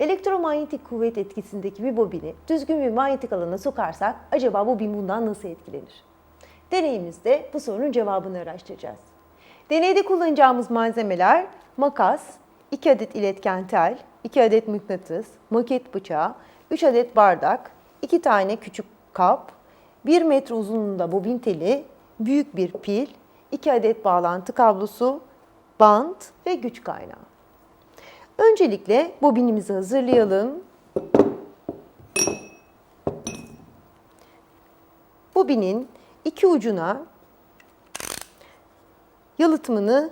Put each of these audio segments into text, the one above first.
Elektromanyetik kuvvet etkisindeki bir bobini düzgün bir manyetik alana sokarsak acaba bobin bundan nasıl etkilenir? Deneyimizde bu sorunun cevabını araştıracağız. Deneyde kullanacağımız malzemeler makas, 2 adet iletken tel, 2 adet mıknatıs, maket bıçağı, 3 adet bardak, 2 tane küçük kap, 1 metre uzunluğunda bobin teli, büyük bir pil, 2 adet bağlantı kablosu, bant ve güç kaynağı. Öncelikle bobinimizi hazırlayalım. Bobinin iki ucuna yalıtımını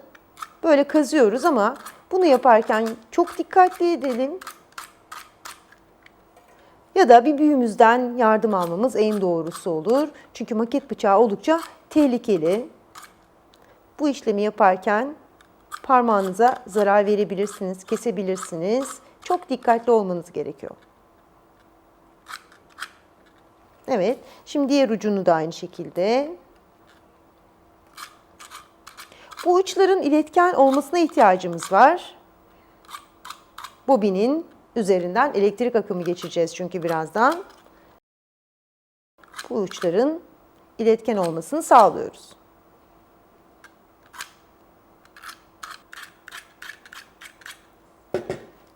böyle kazıyoruz ama bunu yaparken çok dikkatli edelim. Ya da bir büyüğümüzden yardım almamız en doğrusu olur. Çünkü maket bıçağı oldukça tehlikeli. Bu işlemi yaparken parmağınıza zarar verebilirsiniz, kesebilirsiniz. Çok dikkatli olmanız gerekiyor. Evet, şimdi diğer ucunu da aynı şekilde. Bu uçların iletken olmasına ihtiyacımız var. Bobinin üzerinden elektrik akımı geçireceğiz çünkü birazdan. Bu uçların iletken olmasını sağlıyoruz.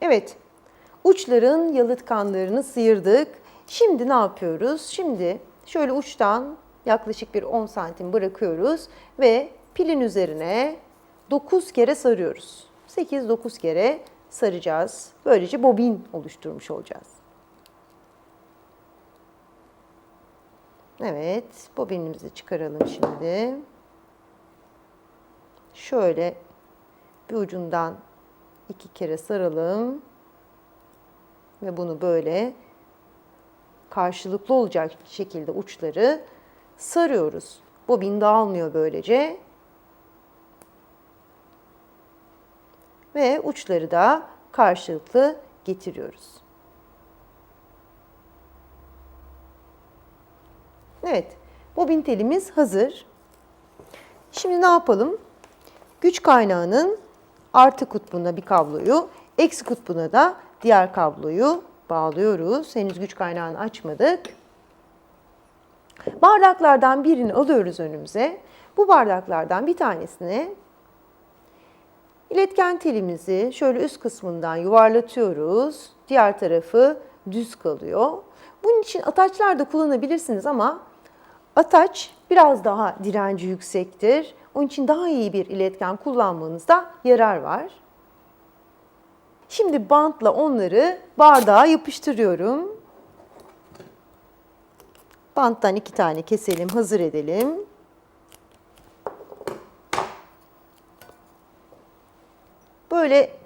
Evet, uçların yalıtkanlarını sıyırdık. Şimdi ne yapıyoruz? Şimdi şöyle uçtan yaklaşık bir 10 santim bırakıyoruz ve pilin üzerine 9 kere sarıyoruz. 8-9 kere saracağız. Böylece bobin oluşturmuş olacağız. Evet, bobinimizi çıkaralım şimdi. Şöyle bir ucundan iki kere saralım. Ve bunu böyle karşılıklı olacak şekilde uçları sarıyoruz. Bobin dağılmıyor böylece. Ve uçları da karşılıklı getiriyoruz. Evet, bobin telimiz hazır. Şimdi ne yapalım? Güç kaynağının artı kutbuna bir kabloyu, eksi kutbuna da diğer kabloyu bağlıyoruz. Henüz güç kaynağını açmadık. Bardaklardan birini alıyoruz önümüze. Bu bardaklardan bir tanesini iletken telimizi şöyle üst kısmından yuvarlatıyoruz. Diğer tarafı düz kalıyor. Bunun için ataçlar da kullanabilirsiniz ama ataç biraz daha direnci yüksektir. Onun için daha iyi bir iletken kullanmanızda yarar var. Şimdi bantla onları bardağa yapıştırıyorum. Banttan iki tane keselim, hazır edelim. Böyle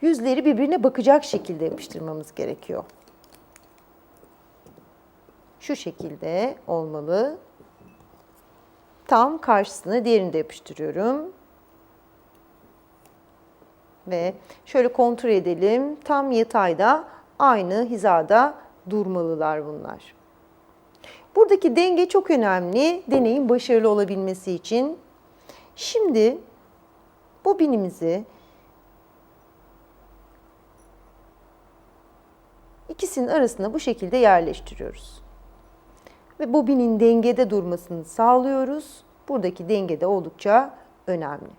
yüzleri birbirine bakacak şekilde yapıştırmamız gerekiyor. Şu şekilde olmalı. Tam karşısına diğerini de yapıştırıyorum. Ve şöyle kontrol edelim. Tam yatayda aynı hizada durmalılar bunlar. Buradaki denge çok önemli deneyin başarılı olabilmesi için. Şimdi bobinimizi ikisinin arasına bu şekilde yerleştiriyoruz. Ve bobinin dengede durmasını sağlıyoruz. Buradaki denge de oldukça önemli.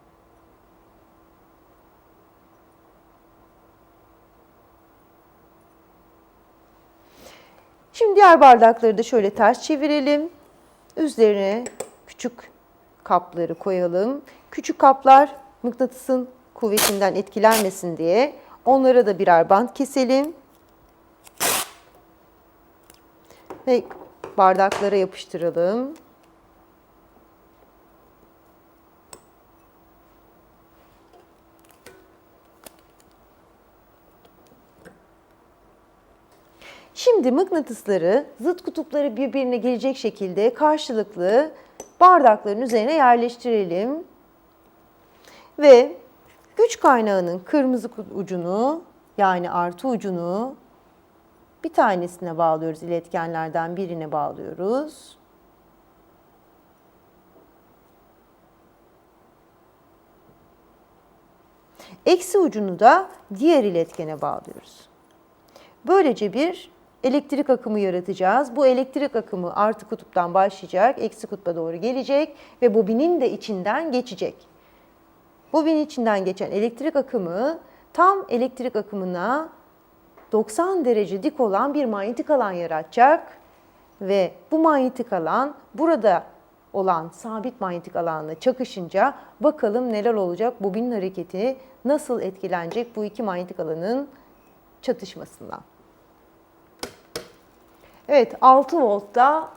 Şimdi diğer bardakları da şöyle ters çevirelim. Üzerine küçük kapları koyalım. Küçük kaplar mıknatısın kuvvetinden etkilenmesin diye onlara da birer bant keselim. Ve bardaklara yapıştıralım. Şimdi mıknatısları zıt kutupları birbirine gelecek şekilde karşılıklı bardakların üzerine yerleştirelim. Ve güç kaynağının kırmızı ucunu yani artı ucunu bir tanesine bağlıyoruz. iletkenlerden birine bağlıyoruz. Eksi ucunu da diğer iletkene bağlıyoruz. Böylece bir elektrik akımı yaratacağız. Bu elektrik akımı artı kutuptan başlayacak, eksi kutba doğru gelecek ve bobinin de içinden geçecek. Bobinin içinden geçen elektrik akımı tam elektrik akımına 90 derece dik olan bir manyetik alan yaratacak ve bu manyetik alan burada olan sabit manyetik alanla çakışınca bakalım neler olacak bobinin hareketi nasıl etkilenecek bu iki manyetik alanın çatışmasından. Evet 6 voltta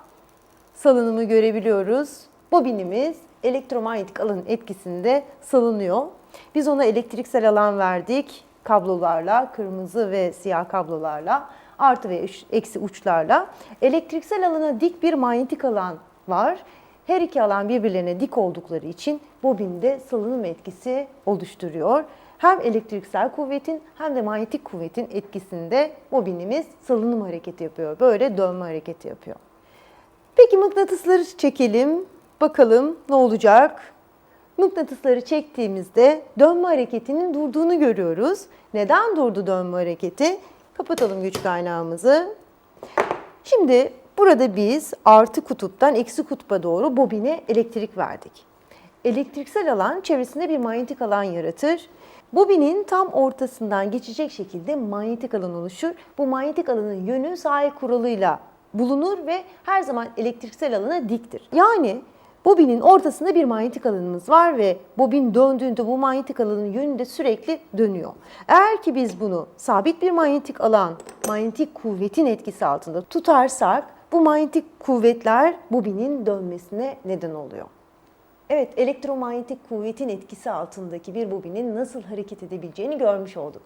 salınımı görebiliyoruz. Bobinimiz elektromanyetik alanın etkisinde salınıyor. Biz ona elektriksel alan verdik kablolarla, kırmızı ve siyah kablolarla, artı ve eksi uçlarla. Elektriksel alana dik bir manyetik alan var. Her iki alan birbirlerine dik oldukları için bobinde salınım etkisi oluşturuyor. Hem elektriksel kuvvetin hem de manyetik kuvvetin etkisinde bobinimiz salınım hareketi yapıyor. Böyle dönme hareketi yapıyor. Peki mıknatısları çekelim. Bakalım ne olacak? Mıknatısları çektiğimizde dönme hareketinin durduğunu görüyoruz. Neden durdu dönme hareketi? Kapatalım güç kaynağımızı. Şimdi burada biz artı kutuptan eksi kutba doğru bobine elektrik verdik. Elektriksel alan çevresinde bir manyetik alan yaratır. Bobinin tam ortasından geçecek şekilde manyetik alan oluşur. Bu manyetik alanın yönü sahil kuralıyla bulunur ve her zaman elektriksel alana diktir. Yani bobinin ortasında bir manyetik alanımız var ve bobin döndüğünde bu manyetik alanın yönü de sürekli dönüyor. Eğer ki biz bunu sabit bir manyetik alan, manyetik kuvvetin etkisi altında tutarsak bu manyetik kuvvetler bobinin dönmesine neden oluyor. Evet, elektromanyetik kuvvetin etkisi altındaki bir bobinin nasıl hareket edebileceğini görmüş olduk.